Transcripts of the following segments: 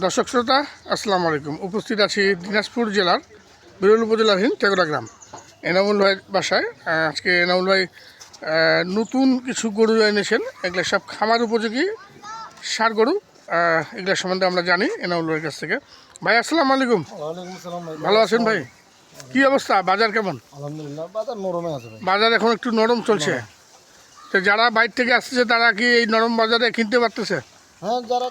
দর্শক শ্রোতা আসসালামু আলাইকুম। উপস্থিত আছি দিনাজপুর জেলার বিরল উপজেলাধীন টেকরা গ্রাম। এনামুল ভাইয়ের বাসায়। আজকে এনামুল ভাই নতুন কিছু গরু এনেছেন। এগুলো সব খামার উপযোগী সার গরু। আহ, এগুলোর সম্বন্ধে আমরা জানি এনামুল ভাইয়ের কাছ থেকে। ভাই আসসালাম আলাইকুম। ভাই। ভালো আছেন ভাই? কি অবস্থা? বাজার কেমন? আলহামদুলিল্লাহ বাজার নরমে আছে বাজার এখন একটু নরম চলছে। তো যারা বাইরে থেকে আসতেছে তারা কি এই নরম বাজারে কিনতে পারতেছে? হ্যাঁ যারা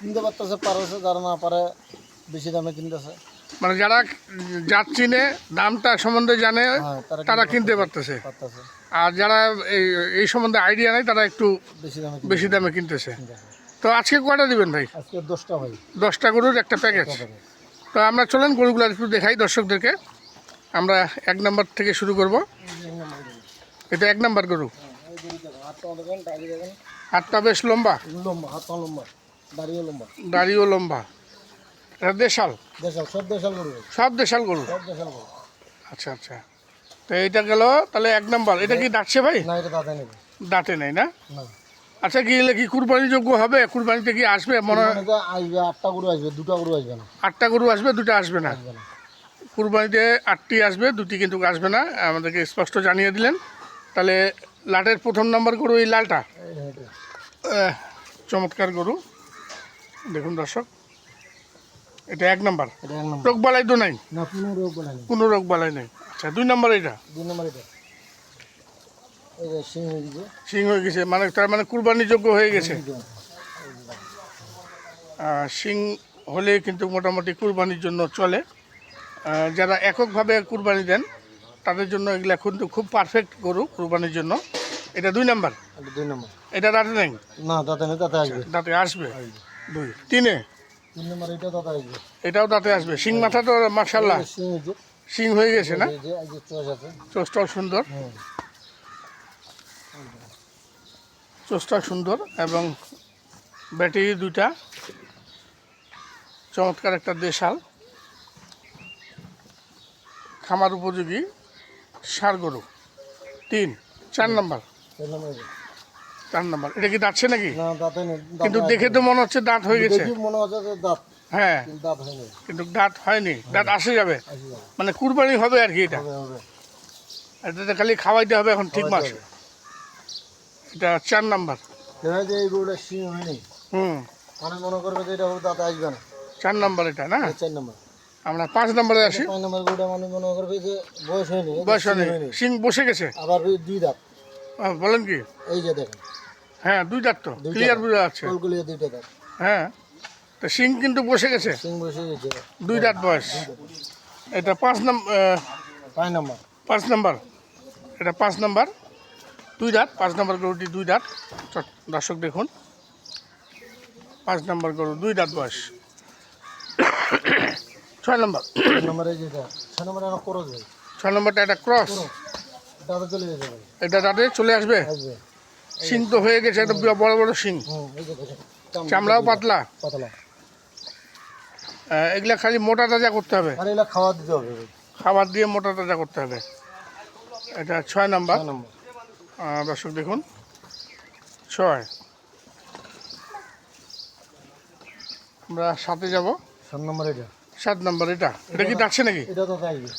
কিনতে পারতেছে পারছে যারা না পারে বেশি দামে কিনতেছে। মানে যারা জাত চিনে দামটা সম্বন্ধে জানে হ্যাঁ তারা কিনতে পারতেছে আর যারা এই এই সম্বন্ধে আইডিয়া নেই তারা একটু বেশি দামে বেশি দামে কিনতেছে। তো আজকে কয়টা দিবেন ভাই? আজকে দশটা ভাই। দশটা গরুর একটা প্যাকেজ তো আমরা চলেন গরুগুলো একটু দেখাই দর্শকদেরকে। আমরা এক নাম্বার থেকে শুরু করব। এটা এক নাম্বার গরু। হাতটা দেখেন হাতটা বেশ লম্বা। লম্বা হাত পা লম্বা। দাড়িও লম্বা। দাড়িও লম্বা। এটা দেশাল? দেশাল সব দেশাল গরু সব দেশাল গরু? সব দেশাল গরু। আচ্ছা আচ্ছা। তো এটা গেল তাহলে এক নাম্বার। এটা কি দাঁতছে ভাই? না এটা দাদা নেবে দাঁতে নেই না? না। আচ্ছা কি এলে কি কুরবানি যোগ্য হবে? কুরবানিতে কি আসবে? মনে আসবে আটটা গরু আসবে দুটা গরু আসবে না। আটটা গরু আসবে দুটো আসবে না? কুরবানিতে আটটি আসবে দুটি কিন্তু আসবে না। আমাদেরকে স্পষ্ট জানিয়ে দিলেন। তাহলে লাটের প্রথম নম্বর গরু এই লালটা? চমৎকার গরু। দেখুন দর্শক এটা এক নম্বর। রোগ বালাই তো নাই? কোনো রোগ বালাই নাই। আচ্ছা দুই নম্বর এটা দুই নম্বর এটা সিং হয়ে গেছে। সিং মানে তার মানে কুরবানি যোগ্য হয়ে গেছে। শিং হলে কিন্তু মোটামুটি কুরবানির জন্য চলে। যারা এককভাবে কুরবানি দেন তাদের জন্য এগুলা কিন্তু খুব পারফেক্ট গরু কুরবানির জন্য। এটা দুই নাম্বার? দুই নম্বর। এটা দাঁতে নেই? না দাদা নেই দাদা আসবে। দাঁতে আসবে। দুই তিনে? তিন নম্বর এটা দাদা আসবে এটাও দাঁতে আসবে। শিং মাথা তো মার্শাল্লাহ সিং শিং হয়ে গেছে না? চোষটাও সুন্দর। চোষটা সুন্দর এবং ব্যাটারি দুইটা। চমৎকার একটা দেশাল। খামার উপযোগী সার গরু। তিন চার নাম্বার। চার নাম্বার। এটা কি দাঁতছে নাকি? না দাঁতে নেই কিন্তু দেখে তো মনে হচ্ছে দাঁত হয়ে গেছে। মনে হচ্ছে দাঁত হ্যাঁ। দাঁত হয়নি। কিন্তু দাঁত হয়নি দাঁত আসে যাবে। মানে কুরবানি হবে আর কি এটা। এটাতে খালি খাওয়াইতে হবে এখন ঠিক মাস। এটা চার নাম্বার। এই গরুটা সিং হয়নি হুম। মানে মনে করবে যে এটা গরু দাঁত আসবে না। চার নাম্বার এটা না? চার নম্বর। আমরা পাঁচ নাম্বারে আসি। পাঁচ নম্বর মানে মনে করবে যে বয়স হয়নি বয়স হয়নি। সিং বসে গেছে। আবার দুই দাঁত। বলেন কি? এই যে দেখেন। হ্যাঁ দুই দাঁত তো ক্লিয়ার। বোঝা যাচ্ছে। কলগুলি দুইটা দাঁত। হ্যাঁ তো সিং কিন্তু বসে গেছে? সিং বসে গেছে। দুই দাঁত বয়স। এটা পাঁচ নাম্বার পাঁচ নম্বর। পাঁচ নাম্বার। এটা পাঁচ নাম্বার। দুই দাঁত পাঁচ নাম্বার গরুটি দুই দাঁত। দর্শক দেখুন। পাঁচ নাম্বার গরু দুই দাঁত বয়স। ছয় নম্বর। নম্বরে যেটা ছয় নম্বরে আমার করো যায় ছয় নম্বরটা একটা ক্রস। চলে এটা দাঁতে চলে আসবে? আসবে। শিং তো হয়ে গেছে একটা বড় বড় শিং দেখেন চামড়াও পাতলা। এগুলা খালি মোটা তাজা করতে হবে। আর এগুলা খাওয়া দিতে হবে। খাবার দিয়ে মোটা তাজা করতে হবে। এটা ছয় নাম্বার। দর্শক দেখুন ছয়। আমরা সাথে যাব। সাত নম্বর এটা। সাত নম্বর এটা। এটা কি যাচ্ছে নাকি? এটা তো আসবে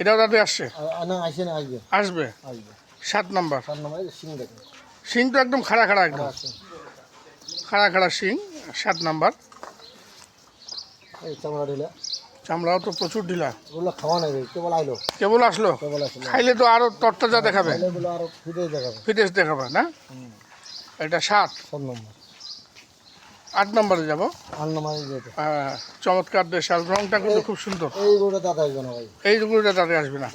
এটাও তাতে আসছে? না আসবে। আসবে? সাত নম্বর। সাত নম্বরে সিং দেখেন। শিং তো একদম খাড়া খাড়া একদম। খাড়া খাড়া শিং সাত নাম্বার। এই চামড়া ঢিলা। চামড়াও তো প্রচুর ঢিলা। ওগুলো খাওয়া নাই কেবল আইলো কেবল আসলো? খাইলে তো আরও তরতাজা দেখাবে। ফিটেস দেখাবে। না? এটা সাত। সাত নম্বর। আট নম্বরে যাব। আট নম্বরে যেতে। আহ, চমৎকার দেশাল রংটা কিন্তু খুব সুন্দর। এই গরুটা দাদা আসবে না ভাই। এই দুটোটা দাঁতে আসবে না।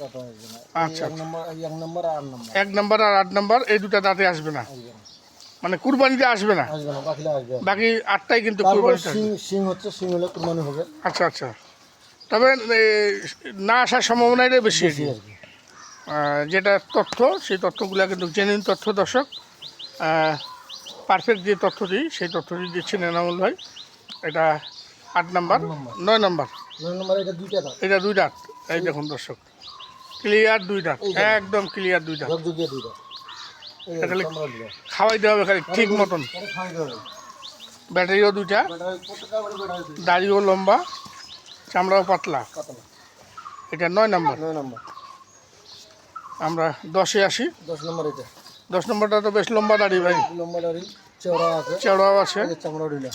আচ্ছা, এক নম্বর এক নম্বর আর আট নম্বর। এক নম্বর আর আট নম্বর এই দুটা দাঁতে আসবে না। মানে কুরবানিতে আসবে না। আসবে না বাকিলে আসবে। বাকি আটটাই কিন্তু কুরবানিতে সিং হচ্ছে সিং হলে কুরবানি হবে। আচ্ছা আচ্ছা। তবে না আসার সম্ভাবনাটাই বেশি যেটা তথ্য সেই তথ্যগুলো কিন্তু জেনুইন তথ্য দর্শক। পারফেক্ট যে তথ্য দিই সেই তথ্যটি দিচ্ছেন এনামুল ভাই। এটা আট নাম্বার নয় নাম্বার। এটা দুইটা দাঁত। এটা দুই দাঁত। এই দেখুন দর্শক ক্লিয়ার দুই দাঁত একদম ক্লিয়ার দুই দাঁত। খালি- খাওয়াইতে হবে খালি ঠিক মতন। ব্যাটারিও দুইটা দাড়িও লম্বা চামড়াও পাতলা। এটা নয় নাম্বার। নয় নম্বর। আমরা দশে আসি। দশ নম্বর এটা। দশ নম্বরটা তো বেশ লম্বা দাড়ি ভাই। লম্বা দাড়ি চওড়া আছে। চেওড়াও আছে।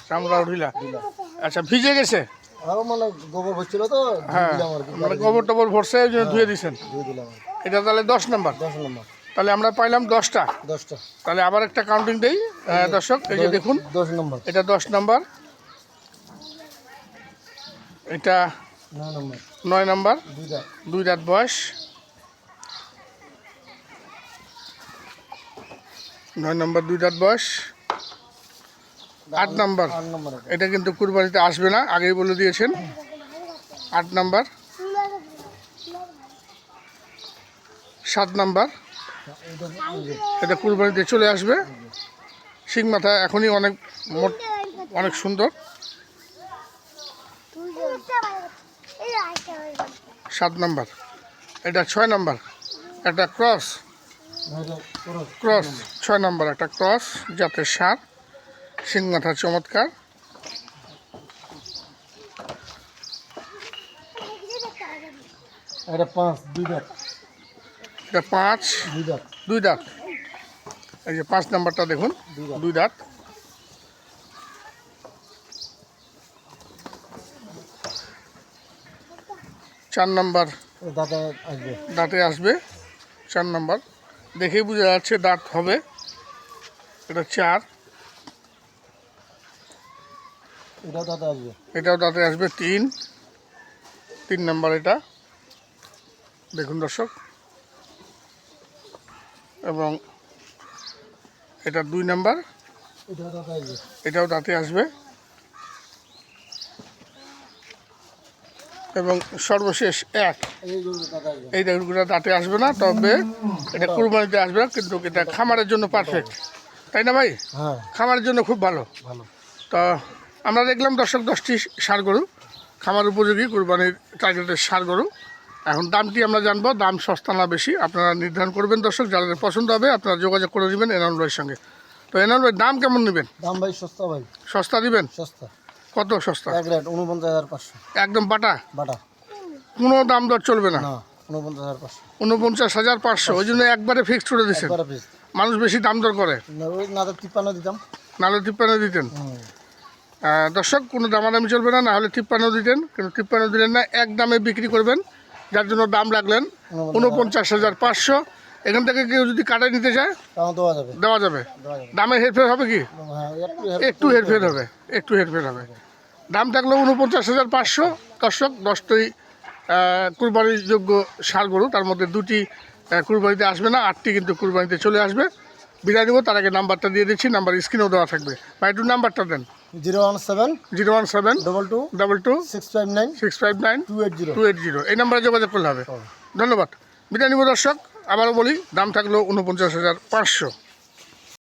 চামড়া ঢিলা আচ্ছা ভিজে গেছে? আরও মানে গোবর তো হ্যাঁ মানে গোবর টবর ভরছে ওই জন্য ধুয়ে দিছেন। দিয়ে দিলাম এটা তাহলে দশ নাম্বার। দশ নম্বর। তাহলে আমরা পাইলাম দশটা। দশটা। তাহলে আবার একটা কাউন্টিং দেই দর্শক এই যে দেখুন। দশ নম্বর। এটা দশ নম্বর। এটা নয় নম্বর। নয় নাম্বার। দুই রাত বয়স। নয় নম্বর দুই রাত বয়স। আট নম্বর। এটা। কিন্তু কুরবানিতে আসবে না আগেই বলে দিয়েছেন। আট নাম্বার। সাত নাম্বার। এটা কুরবানিতে চলে আসবে। শিং মাথা এখনই অনেক মোট অনেক সুন্দর। সাত নাম্বার। এটা ছয় নাম্বার। একটা ক্রস। এটা পুরো ক্রস ছয় নাম্বার একটা ক্রস জাতের সার শিং মাথা চমৎকার। এটা পাঁচ দুই দাঁত। এটা পাঁচ দুই দাঁত। দুই দাঁত। এই যে পাঁচ নাম্বারটা দেখুন দুই দাঁত। চার নাম্বার দাঁতে আসবে। দাঁতে আসবে চার নাম্বার। দেখেই বোঝা যাচ্ছে দাঁত হবে। এটা চার। এটাও দাঁতে আসবে। এটাও দাঁতে আসবে তিন। তিন নাম্বার এটা। দেখুন দর্শক। এবং এটা দুই নাম্বার। এটাও দাঁতে আসবে এটাও দাঁতে আসবে এবং সর্বশেষ এক। এই গরু দাঁতে আসবে না তবে এটা কুরবানিতে আসবে না কিন্তু এটা খামারের জন্য পারফেক্ট তাই না ভাই? হ্যাঁ। খামারের জন্য খুব ভালো। তো আমরা দেখলাম দর্শক দশটি সার গরু খামার উপযোগী কুরবানির টার্গেটের সার গরু। এখন দামটি আমরা জানব দাম সস্তা না বেশি আপনারা নির্ধারণ করবেন দর্শক যাদের পছন্দ হবে আপনারা যোগাযোগ করে নেবেন এনাউল ভাইয়ের সঙ্গে। তো এনাউল ভাই দাম কেমন নেবেন? দাম ভাই সস্তা ভাই। সস্তা দিবেন? সস্তা। কত সস্তা? এক রেট উনপঞ্চাশ হাজার পাঁচশো। একদম বাটা? বাটা। কোনো দাম দর চলবে না? উনপঞ্চাশ হাজার পাঁচশো। উনপঞ্চাশ হাজার পাঁচশো ওই জন্য একবারে ফিক্সড করে দিচ্ছেন। মানুষ বেশি দাম দর করে। না তো তিপ্পান্ন দিতাম। নাহলে তিপ্পান্ন দিতেন। দর্শক কোনো দামাদামি চলবে না নাহলে তিপ্পান্ন দিতেন। কিন্তু তিপ্পান্ন দিলেন না এক দামে বিক্রি করবেন যার জন্য দাম লাগলেন উনপঞ্চাশ হাজার পাঁচশো। এখান থেকে কেউ যদি কাটাই নিতে চায় দেওয়া যাবে। দেওয়া যাবে। দেওয়া দামে হেরফের হবে কি? একটু হেরফের হবে একটু হেরফের হবে। দাম থাকল উনপঞ্চাশ হাজার পাঁচশো। দর্শক দশটি আহ, কুরবানির যোগ্য সার গরু তার মধ্যে দুটি কুরবানিতে আসবে না আটটি কিন্তু কুরবানিতে চলে আসবে। বিদায় দেবো তার আগে নাম্বারটা দিয়ে দিচ্ছি নাম্বার স্ক্রিনেও দেওয়া থাকবে। বা একটু নাম্বারটা দেন। Zero one seven zero one seven double two double two six five nine six five nine two eight zero. Two eight zero. এই নাম্বারে যোগাযোগ করলে হবে। ধন্যবাদ। বিদায় নিব দর্শক। আবারও বলি দাম থাকল উনপঞ্চাশ হাজার পাঁচশো।